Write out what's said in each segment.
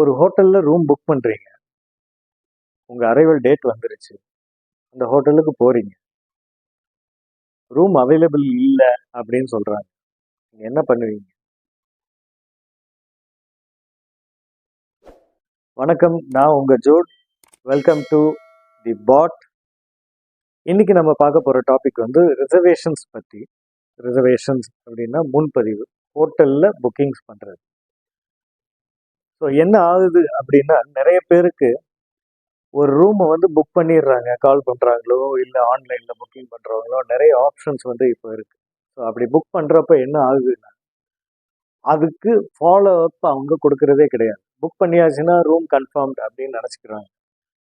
ஒரு ஹோட்டலில் room book பண்ணுறீங்க உங்கள் அரைவல் டேட் வந்துருச்சு. அந்த ஹோட்டலுக்கு போகிறீங்க ரூம் அவைலபிள் இல்லை அப்படின்னு சொல்கிறாங்க நீங்கள் என்ன பண்ணுவீங்க? வணக்கம். நான் உங்கள் ஜோட். வெல்கம் டு தி பாட் இன்னைக்கு நம்ம பார்க்க போகிற டாபிக் வந்து ரிசர்வேஷன்ஸ் பற்றி ரிசர்வேஷன்ஸ் அப்படின்னா முன்பதிவு. ஹோட்டலில் புக்கிங்ஸ் பண்ணுறது ஸோ என்ன ஆகுது அப்படின்னா நிறைய பேருக்கு ஒரு ரூமை வந்து புக் பண்ணிடுறாங்க. கால் பண்ணுறாங்களோ இல்லை ஆன்லைனில் புக்கிங் பண்ணுறவங்களோ நிறைய ஆப்ஷன்ஸ் வந்து இப்போ இருக்குது ஸோ அப்படி புக் பண்ணுறப்ப என்ன ஆகுதுன்னா அதுக்கு ஃபாலோ அப் அவங்க கொடுக்கறதே கிடையாது. புக் பண்ணியாச்சுன்னா ரூம் கன்ஃபார்ம்ட் அப்படின்னு நினச்சிக்கிறாங்க.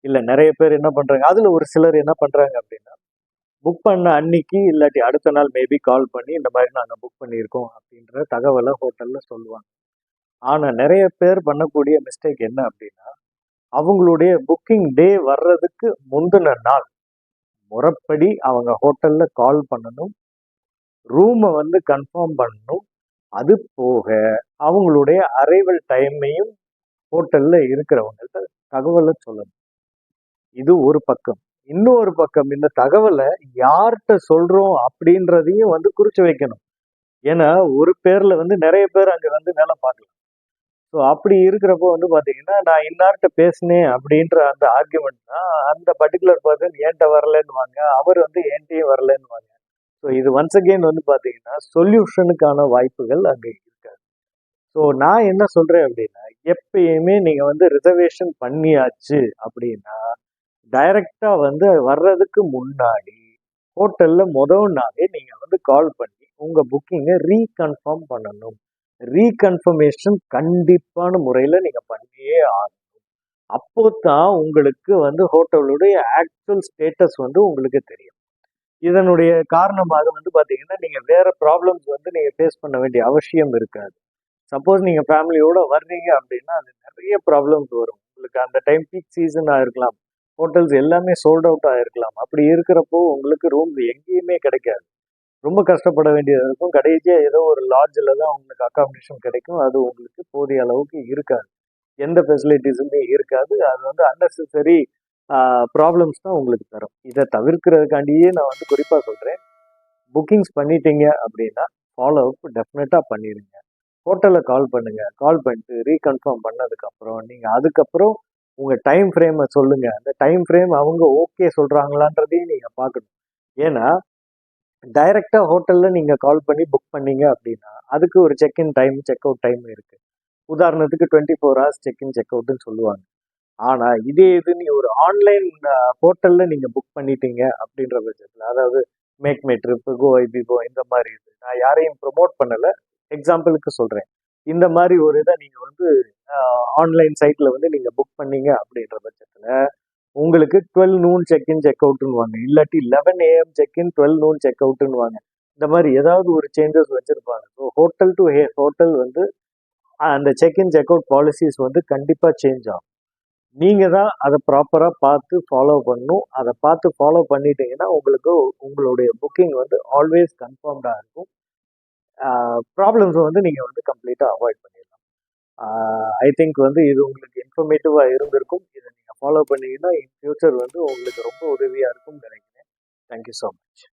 இல்லை நிறைய பேர் என்ன பண்ணுறாங்க அதில் ஒரு சிலர் என்ன பண்ணுறாங்க அப்படின்னா புக் பண்ண அன்னைக்கு இல்லாட்டி அடுத்த நாள் மேபி கால் பண்ணி இந்த மாதிரி நாங்கள் புக் பண்ணியிருக்கோம் அப்படின்ற தகவலை ஹோட்டலில் சொல்லுவாங்க. ஆனால் நிறைய பேர் பண்ணக்கூடிய மிஸ்டேக் என்ன அப்படின்னா அவங்களுடைய புக்கிங் டே வர்றதுக்கு முந்தின நாள். முறைப்படி அவங்க ஹோட்டலில் கால் பண்ணணும் ரூமை வந்து கன்ஃபார்ம் பண்ணணும். அது போக அவங்களுடைய அரைவல் டைமையும் ஹோட்டலில் இருக்கிறவங்கள்ட்ட தகவலை சொல்லணும். இது ஒரு பக்கம். இன்னொரு பக்கம் இந்த தகவலை யார்கிட்ட சொல்கிறோம் அப்படின்றதையும் வந்து குறித்து வைக்கணும். ஏன்னா ஒரு பேரில் வந்து நிறைய பேர் அங்கே வந்து வேலை பார்க்கலாம். ஸோ அப்படி இருக்கிறப்போ வந்து பார்த்தீங்கன்னா நான் இன்னார்கிட்ட பேசினேன் அப்படின்ற அந்த ஆர்குமெண்ட் தான் அந்த பர்டிகுலர் பர்சன் ஏன்ட்ட வரலன்னுவாங்க அவர் வந்து என்கிட்டயும் வரலன்னுவாங்க. ஸோ இது ஒன்ஸ் அகெயின் வந்து பார்த்தீங்கன்னா சொல்யூஷனுக்கான வாய்ப்புகள் அங்கே இருக்காது ஸோ நான் என்ன சொல்கிறேன் அப்படின்னா எப்பயுமே நீங்கள் வந்து ரிசர்வேஷன் பண்ணியாச்சு அப்படின்னா டைரக்டாக வந்து வர்றதுக்கு முன்னாடி ஹோட்டலில் முதல் நாளே நீங்கள் வந்து கால் பண்ணி உங்கள் புக்கிங்கை ரீகன்ஃபார்ம் பண்ணணும். ரீகன்ஃபர்மேஷன் கண்டிப்பான முறையில் நீங்கள் பண்ணியே ஆகணும். அப்போ தான் உங்களுக்கு வந்து ஹோட்டலுடைய ஆக்சுவல் ஸ்டேட்டஸ் வந்து உங்களுக்கு தெரியும். இதனுடைய காரணமாக வந்து பார்த்தீங்கன்னா நீங்கள் வேறு ப்ராப்ளம்ஸ் வந்து நீங்கள் ஃபேஸ் பண்ண வேண்டிய அவசியம் இருக்காது. சப்போஸ் நீங்கள் ஃபேமிலியோடு வர்றீங்க அப்படின்னா அது நிறைய ப்ராப்ளம்ஸ் வரும். உங்களுக்கு அந்த டைம் பீக் சீசனாக இருக்கலாம். ஹோட்டல்ஸ் எல்லாமே சோல்ட் அவுட் ஆகிருக்கலாம் அப்படி இருக்கிறப்போ உங்களுக்கு ரூம் எங்கேயுமே கிடைக்காது. ரொம்ப கஷ்டப்பட வேண்டியது இருக்கும். கடைசியாக ஏதோ ஒரு லாட்ஜில் தான் உங்களுக்கு அக்காமடேஷன் கிடைக்கும். அது உங்களுக்கு போதிய அளவுக்கு இருக்காது. எந்த ஃபெசிலிட்டிஸுமே இருக்காது. அது வந்து அன்னெசரி ப்ராப்ளம்ஸ் தான் உங்களுக்கு தரும். இதை தவிர்க்கிறதுக்காண்டியே நான் வந்து குறிப்பாக சொல்கிறேன் புக்கிங்ஸ் பண்ணிட்டீங்க அப்படின்னா ஃபாலோ அப் டெஃபினட்டாக பண்ணிடுங்க ஹோட்டலில் கால் பண்ணுங்கள் கால் பண்ணிட்டு ரீகன்ஃபார்ம் பண்ணதுக்கப்புறம் நீங்கள் அதுக்கப்புறம் உங்கள் டைம் ஃப்ரேமை சொல்லுங்கள் அந்த டைம் ஃப்ரேம் அவங்க ஓகே சொல்கிறாங்களான்றதையும் நீங்கள் பார்க்கணும். ஏன்னா டைரெக்டாக ஹோட்டலில் நீங்கள் கால் பண்ணி புக் பண்ணீங்க அப்படின்னா அதுக்கு ஒரு check in time check out time இருக்குது உதாரணத்துக்கு twenty four hours check in check அவுட்னு சொல்லுவாங்க. ஆனால் இதே இது நீ ஒரு ஆன்லைன் ஹோட்டலில் நீங்கள் புக் பண்ணிட்டீங்க அப்படின்ற பட்சத்தில் அதாவது make my trip Goibibo இந்த மாதிரி இது நான் யாரையும் ப்ரொமோட் பண்ணலை எக்ஸாம்பிளுக்கு சொல்கிறேன் இந்த மாதிரி ஒரு இதை நீங்கள் வந்து ஆன்லைன் சைட்டில் வந்து நீங்கள் புக் பண்ணீங்க அப்படின்ற பட்சத்தில் உங்களுக்கு twelve noon check in check அவுட்னு வாங்க இல்லாட்டி eleven AM check in twelve noon check அவுட்னு வாங்க இந்த மாதிரி ஏதாவது ஒரு சேஞ்சஸ் வச்சுருப்பாங்க. So hotel to hey hotel வந்து அந்த check in check out policies வந்து கண்டிப்பாக சேஞ்ச் ஆகும். நீங்கள் தான் அதை ப்ராப்பராக பார்த்து ஃபாலோ பண்ணணும். அதை பார்த்து ஃபாலோ பண்ணிட்டீங்கன்னா உங்களுக்கு உங்களுடைய புக்கிங் வந்து ஆல்வேஸ் கன்ஃபார்ம்டாக இருக்கும். ப்ராப்ளம்ஸை வந்து நீங்கள் வந்து கம்ப்ளீட்டாக அவாய்ட் பண்ணிடலாம். ஐ திங்க் வந்து இது உங்களுக்கு இன்ஃபர்மேட்டிவாக இருந்திருக்கும். இதை நீங்கள் ஃபாலோ பண்ணீங்கன்னா இன் ஃபியூச்சர் வந்து உங்களுக்கு ரொம்ப உதவியாக இருக்கும்னு நினைக்கிறேன். Thank you so much